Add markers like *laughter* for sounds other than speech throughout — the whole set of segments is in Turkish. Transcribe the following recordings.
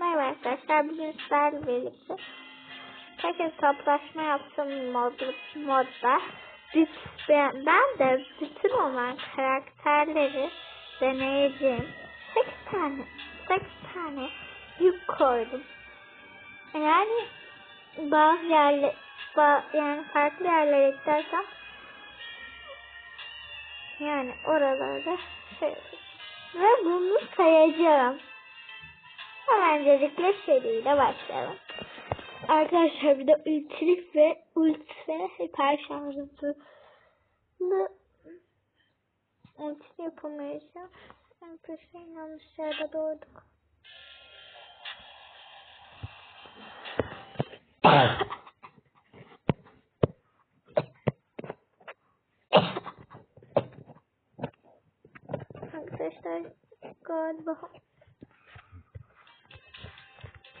Merhaba arkadaşlar. Bugün sizlerle birlikte tekrar toplaşma yaptığım mod, modda ben, ben de bütün olan karakterleri deneyeceğim. 8 tane 8 tane yük koydum. Yani bazı yerler ba- yani farklı yerlere gidersem yani oralarda şey ve bunu sayacağım. Öncelikle seriyle başlayalım. Arkadaşlar bir de ultrik ve ultra hiper şarjlı ulti yapamayacağım. Arkadaşlar yanlış yerde doğduk. Arkadaşlar galiba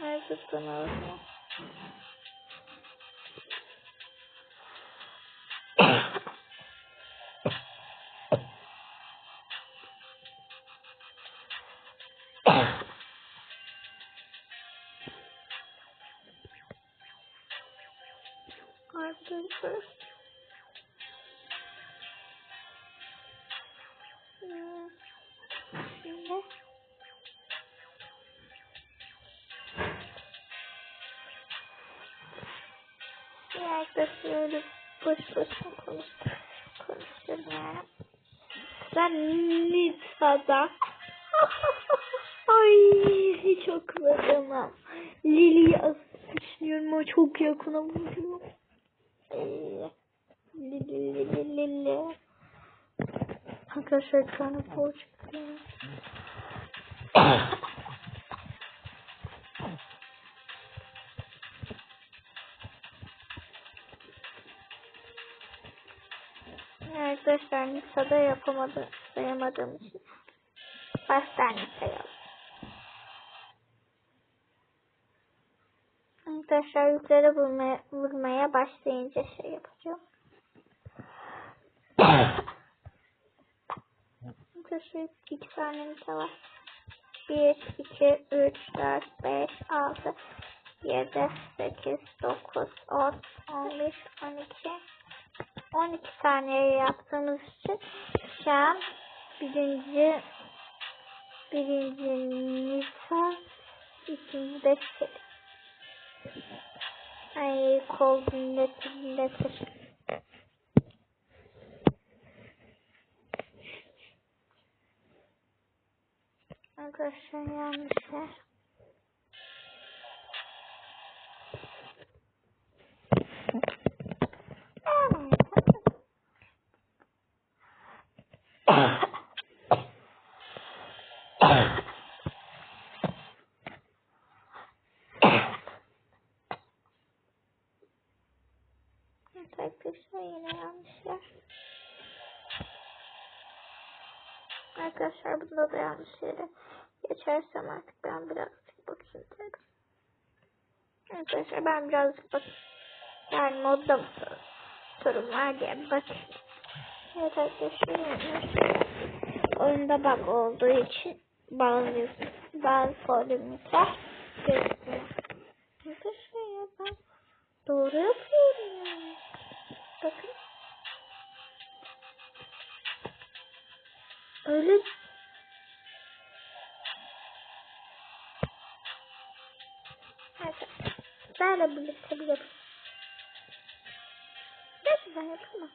heißt es genau so. Yaklaşıyoruz. Boş boşuna konuş, konuşuyorum yani. Ben Nisa'da. Ay hiç okumadım. Lili'yi düşünüyorum ama çok yakına vuruyor. Ee, Lili Lili Lili. Arkadaşlar ekranı boş *laughs* Arkadaşlar Nisa'da yapamadım, sayamadığım için baştan sayalım. Arkadaşlar yukarı vurmaya, vurmaya başlayınca şey yapacağım. Arkadaşlar iki tane Nisa var. 1, 2, 3, 4, 5, 6, 7, 8, 9, 10, 11, 12, 12 saniye yaptığımız için şu an birinci birinci Nisa ikinci de ay kol dinletir dinletir. Arkadaşlar yanlış yer Evet arkadaşlar yine yanlış yer. Arkadaşlar bunda da yanlış yere geçersem artık ben birazcık bakayım. Arkadaşlar ben birazcık bak yani modda mı sorun var diye bakayım. Evet arkadaşlar yanlış oyunda bug olduğu için bazı bazı problemler gözüküyor. Arkadaşlar ya ben doğru yapıyorum yani. Bakın. Öyle. Böyle birlikte bir yapalım. Gerçekten yapalım.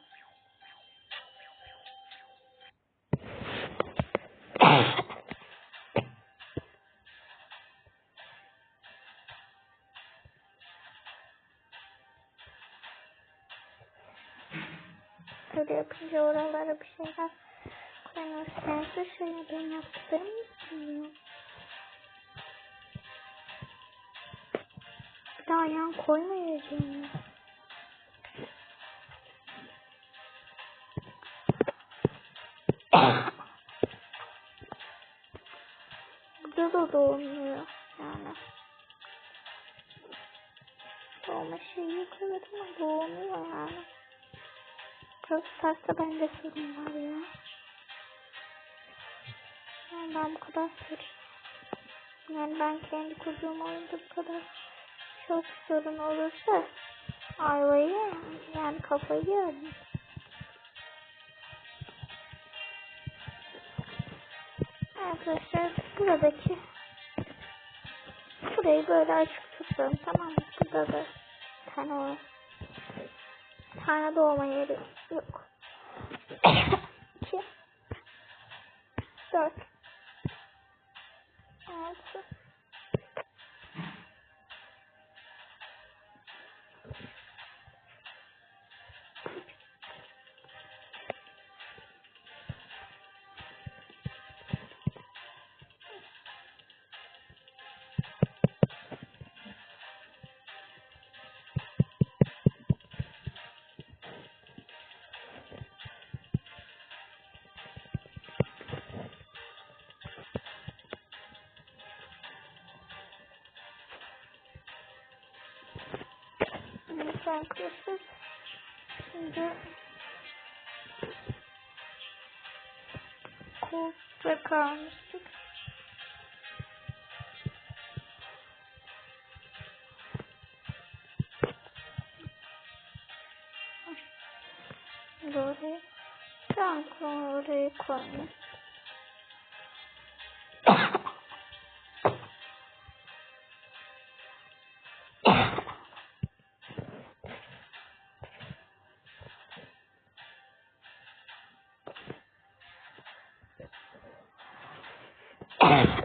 şöyle yapınca oralara bir şeyler koyamazsanız şöyle ben yaptığım için Bir daha yan koymayacağım. Sarsa bende sorun var ya. Yani ben bu kadar sorun. Yani ben kendi kurduğum oyunda bu kadar çok sorun olursa ayvayı yani kafayı yerim. Arkadaşlar buradaki burayı böyle açık tutalım tamam mı? Burada da tane tane doğma yeri yok. İki. Evet arkadaşlar. Şimdi koltukta kalmıştık. Doğru. Tamam oraya koyayım. Ah.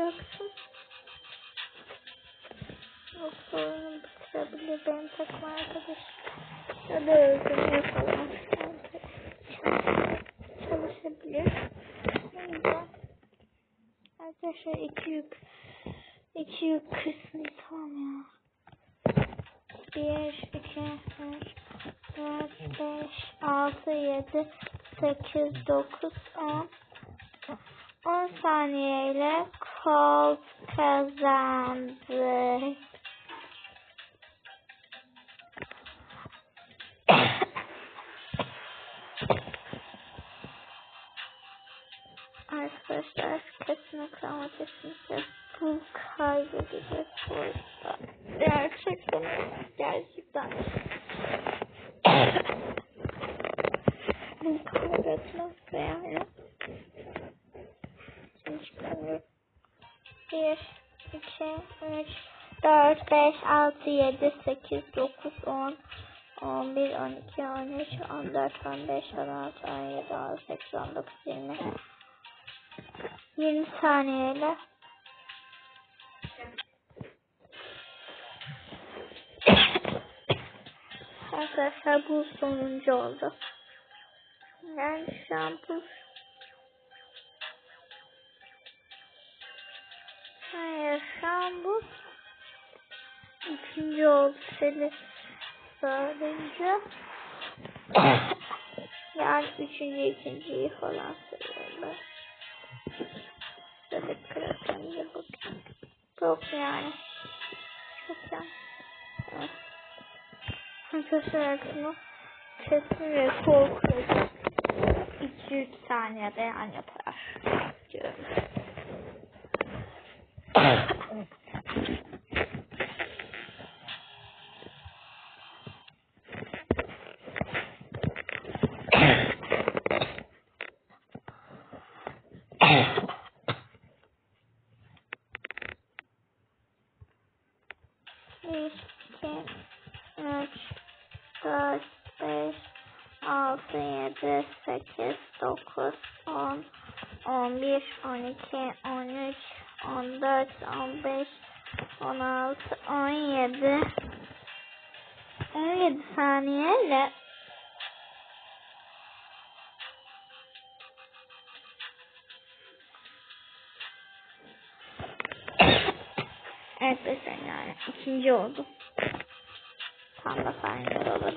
Kapatacaksın. Yoksa oyunu bitirebilir benim takım arkadaşım. Ya da öldürmeye falan çalışabilir. Şimdi arkadaşlar iki yük iki yük kısmı tamam ya. Bir, iki, üç, dört, beş, altı, yedi, sekiz, dokuz, on. 10 saniyeyle kol kazandı. Arkadaşlar kesinlikle ama kesinlikle bu kaybedecek bu arada. Gerçekten gerçekten bu kaybetmez yani. 8, 9, 10, 11, 12, 13, 14, 15, 16, 17, 18, 19, 20. 20 saniyeyle. Arkadaşlar bu sonuncu oldu. Yani şu an bu ikinci oldu seni sadece *coughs* yani üçüncü ikinciyi falan ben. Şöyle grafiğimize bakayım. Yok yani. Çok yani. Şunu kesin ve korkacak. 2-3 saniyede yan yapar. 4, 5, 6, 7, 8, 9, 10, 11, 12, 13, 14, 15, 16, 17, 17 saniyeyle Evet arkadaşlar yani ikinci oldum oldu. Tam da final olur.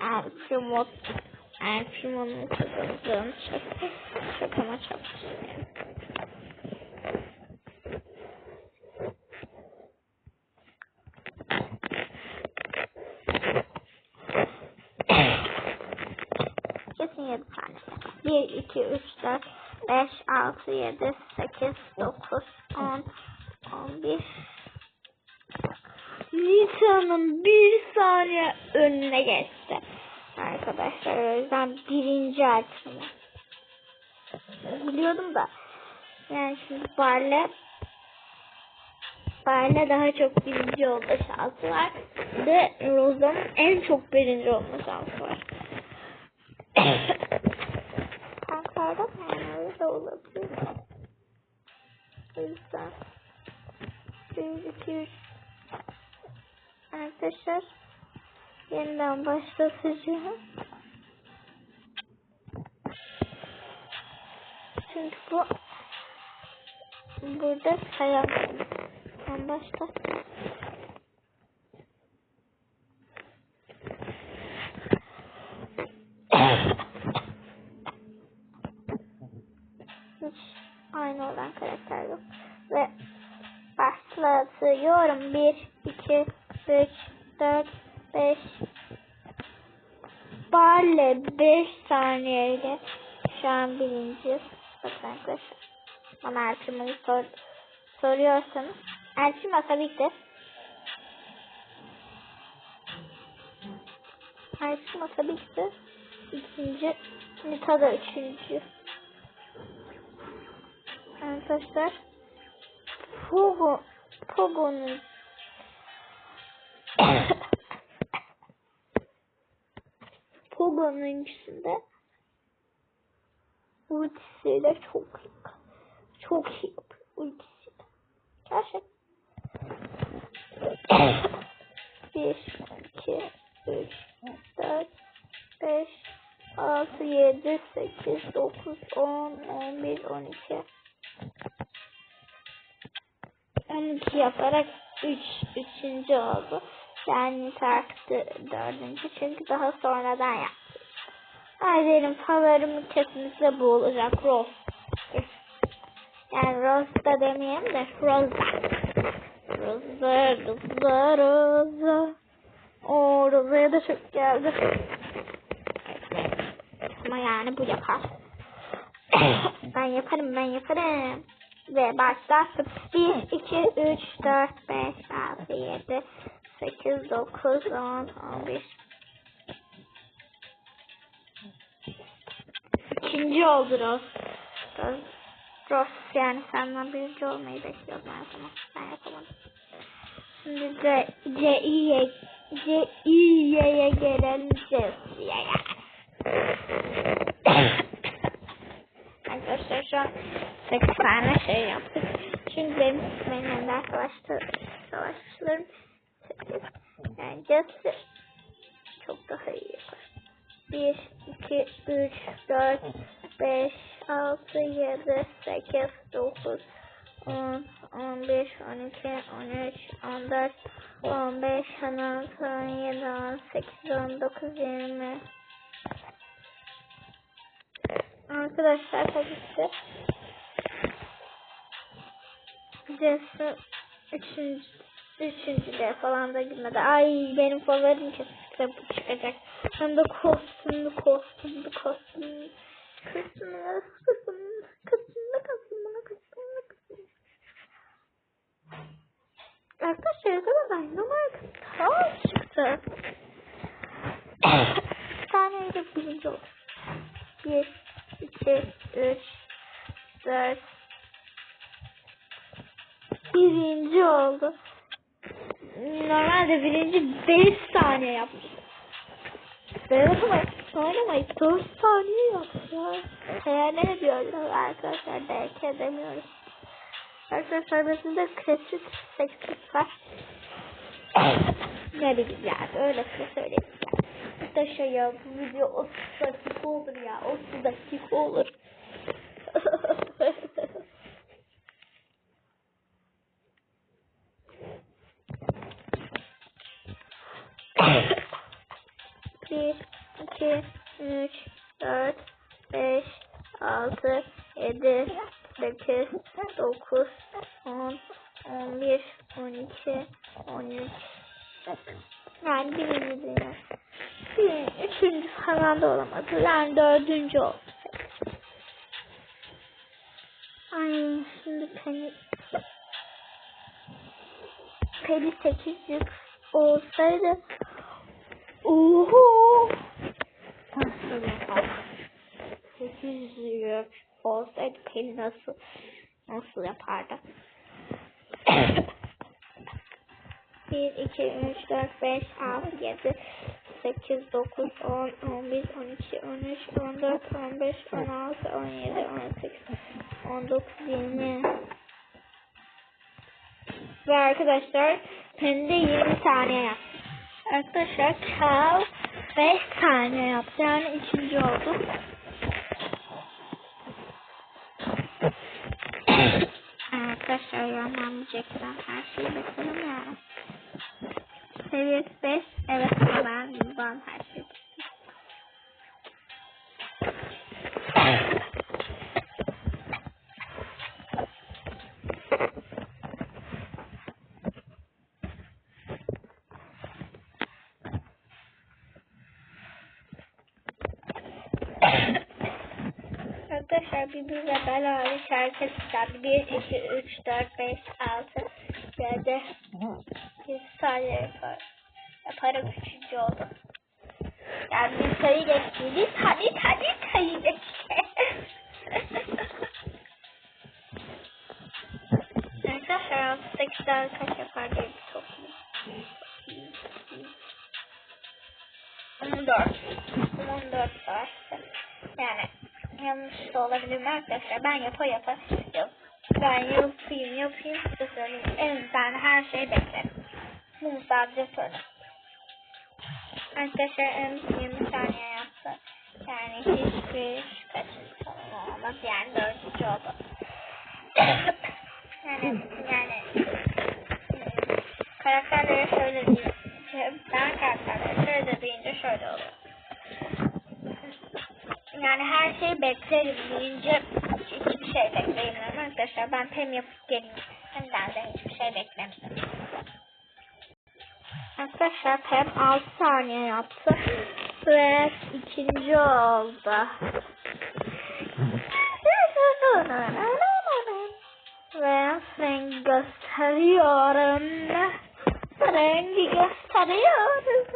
Erpimot Erpimo'nun kazandığını çok çok ama. Kesin 7 tane. 1, 2, 3, 4, 5, 6, 7, 8, 9, 10, 11. Nisa'nın bir saniye önüne geçti. Arkadaşlar o yüzden birinci açımı. Biliyordum da. Yani şimdi Barle Barle daha çok birinci olma şansı var. Ve Roza'nın en çok birinci olma Arkadaşlar yeniden başlatacağım. Çünkü bu burada sayamıyorum. Ben başla. Hiç aynı olan karakter yok. Ve başlatıyorum. 1, şu an birinci. Bakın arkadaşlar. Bana Erçim'i sor, soruyorsanız. Erçim de. Erçim de. İkinci. Nita da üçüncü. Arkadaşlar. Pogo. Pogo'nun *coughs* Pogo'nun ikisinde ultisiyle çok iyi. Çok iyi yapıyor ultisiyle. Gerçekten. 1, 2, 3, 4, 5, 6, 7, 8, 9, 10, 11, 12. 12 yaparak 3, 3. oldu. Yani taktı 4. Çünkü daha sonradan yaptı. Benim favorim kesinlikle bu olacak. Rose. Yani Rose da demeyeyim de Rosa. Rosa, Rosa, Rosa. O Rosa'ya da çok geldi. Ama yani bu yapar. *coughs* ben yaparım, ben yaparım. Ve başlattım. 1, 2, 3, 4, 5, 6, 7, 8, 9, 10, 11. İkinci oldu Ross. Ross, Ross yani senden birinci olmayı bekliyordum her zaman. Ben yapamadım. Şimdi C, C, İ'ye C, İ'ye gelelim C'ye. *coughs* Arkadaşlar şu an 8 tane şey yaptık. Çünkü benim benimle arkadaşlar savaşçılarım 8. Yani Jesse çok daha iyi yapar. 1, 2, 3, 4, 5, 6, 7, 8, 9, 10, 11, 12, 13, 14, 15, 16, 17, 18, 19, 20. Arkadaşlar tabii ki Jesse üçüncü, üçüncüde falan da girmedi. Ay benim favorim kesinlikle bu çıkacak. And the cost, and the cost, and the cost Korktun, Christmas. Edemiyoruz. Arkadaşlar de klasik 8 var. ne bileyim yani öyle söyleyeyim. Arkadaşlar ya bu video 30 dakika olur ya. 30 dakika olur. Bir, olamadı. Yani dördüncü oldu. Ay şimdi Penny Penny 800 olsaydı. Oho! Nasıl yapar 800 olsaydı Penny nasıl Nasıl yapardı? 1, 2, 3, 4, 5, 6, 7, 8, 9, 10, 11, 12, 13, 14, 15, 16, 17, 18, 19, 20. Ve arkadaşlar hem de 20 saniye yaptı. Arkadaşlar Cal 5 saniye yaptı. Yani ikinci oldu. arkadaşlar yanmamayacaklar. Her şeyi beklerim yani. Seviyesi 5. Evet ben buradan her şeyi Arkadaşlar bir bir ve beraber şarkı çıkardı. 1, 2, 3, 4, 5, 6, 7, 100 saniye yapar. Yaparak üçüncü oldu. Yani bir sayı geçti. Bir tane tane sayı geçti. Arkadaşlar 8 daha kaç yapar diye bir toplum. 14. 14 var. Yani yanlış da olabilir arkadaşlar. Ben yapa yapa yap. Ben yapayım yapayım size söyleyeyim. Elimden her şeyi beklerim. Bunu sadece söyle. Arkadaşlar en 20 saniye yaptı. Yani hiçbir kaçıncı falan olmadı. Yani dördüncü oldu. *coughs* yani yani hmm, karakterlere şöyle diyeyim. Ben karakterlere şöyle deyince şöyle oluyor. Yani her şeyi beklerim deyince hiçbir şey bekleyemiyorum arkadaşlar. Ben tem yapıp geleyim. Hemden de hiçbir şey beklemiyorum. Arkadaşlar Pem 6 saniye yaptı. Ve ikinci oldu. Ve rengi gösteriyorum. Rengi gösteriyorum.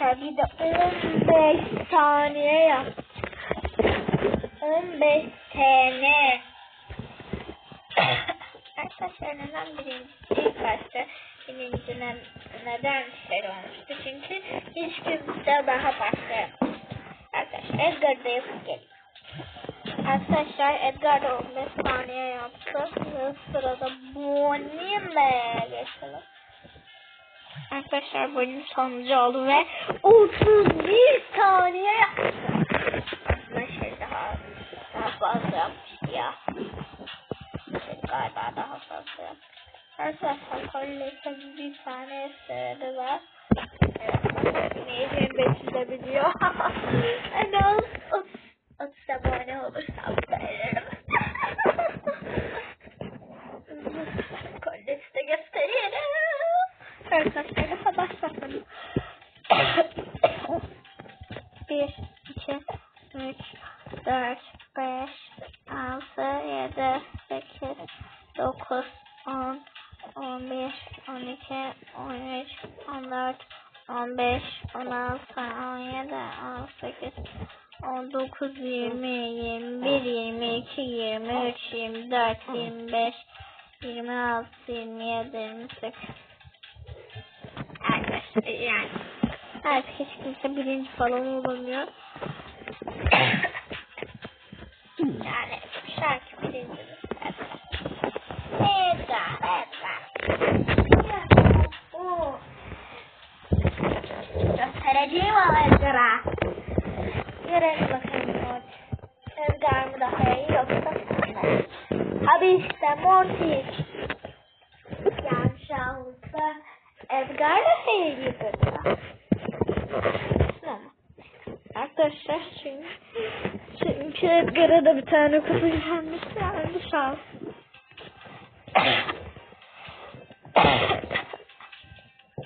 Arkadaşlar bir de 15 saniye yap. 15 sene. Arkadaşlar neden birinci ilk başta birinci ne, neden şey olmuştu? Çünkü hiç kimse daha başlayamadı. Arkadaşlar Edgar da yapıp geliyor. Arkadaşlar Edgar da 15 saniye yaptı. Ve sırada Bonnie'ye geçelim. Arkadaşlar bölüm sonuncu oldu ve 31 saniye. Aslında şey daha, daha fazla yapmıştı ya. Galiba daha fazla yaptı. Arkadaşlar Kolej'in bir tane eseri var. Evet. Neyeceğim 500'e biliyor. Birinci falan olamıyor. *coughs* yani şarkı birinci. Edgar, Edgar. O. Göstereceğim o Edgar'a. Görelim bakalım Morty. Edgar mı daha iyi yoksa sen Abi işte Morty. Yani şu anlıkta Edgar da iyi gibi. Tamam. Arkadaşlar çünkü, çünkü Tane kutu gelmiş yani şans.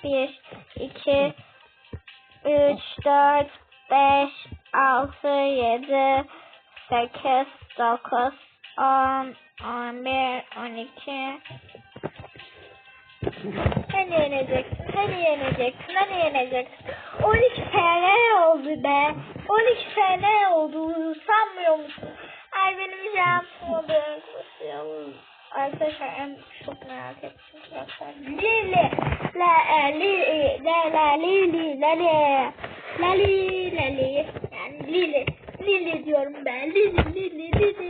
Bir, iki, üç, dört, beş, altı, yedi, sekiz, dokuz, on, on bir, on iki. Hani yeneceksin, hani yeneceksin, hani yeneceksin. 12 sene oldu be. 12 sene oldu. Sanmıyor musun? Ay benim şansım oldu. Arkadaşlar en çok merak ettim. Lili. La e, li la la lili la li. La li la li. Yani Lili. Lili diyorum ben. Lili Lili Lili.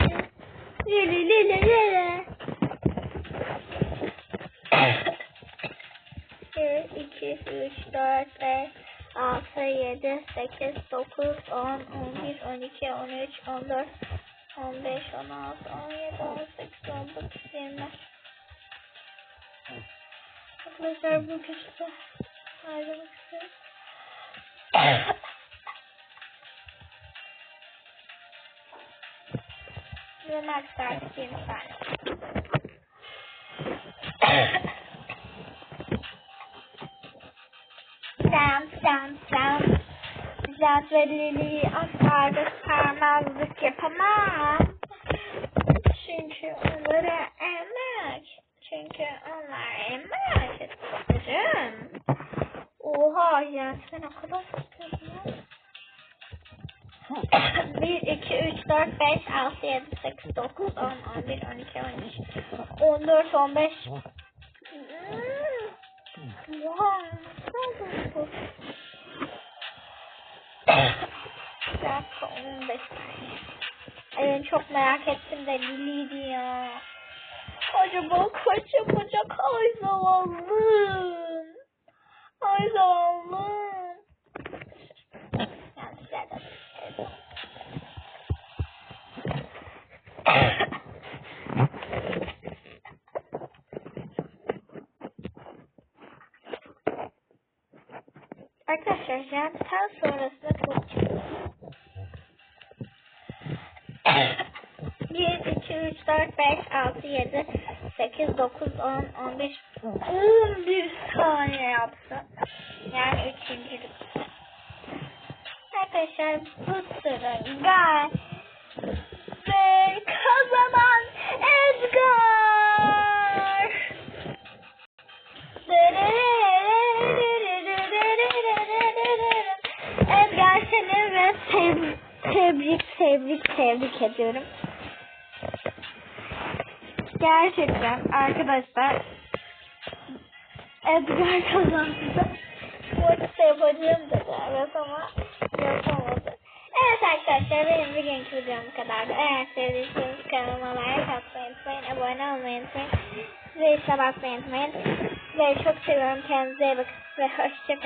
Lili Lili Lili. 1, 2, 3, 4, 5, 6, 7, 8, 9, 10, 11, 12, 13, 14, 15, 16, 17, 18, 19, 20. Arkadaşlar bu köşede ayrılmak istiyorum. Ve max artık 20 saniye. Sam, Sam, Sam. Zat ve Lili asla sarmazlık yapamam. Çünkü onlara emek. Çünkü onlar emek isterim. Oha ya sen o kadar istiyorsun. 1, 2, 3, 4, 5, 6, 7, 8, 9, 10, 11, 12, 13, 14, 15. dakika 15 saniye. En çok merak ettim de Lili'ydi ya. Acaba kaç yapacak? Ay zavallım. Ay zavallım. Yani. Arkadaşlar jantten sonrasında çok. 6, 7, 8, 9, 10, 15, 11 saniye yaptı. Yani üçüncülük. Arkadaşlar bu sıra ben ve kazanan Edgar. Edgar seni ve teb- tebrik tebrik tebrik ediyorum. Gerçekten arkadaşlar Edgar kazandı. Arada yapacağım dedi evet ama yapamadı. Evet arkadaşlar benim bugünkü videom bu kadardı. Eğer sevdiyseniz kanalıma like atmayı unutmayın. Abone olmayı unutmayın. Ve sabah unutmayın. Ve çok seviyorum. Kendinize iyi bakın. Ve hoşçakalın.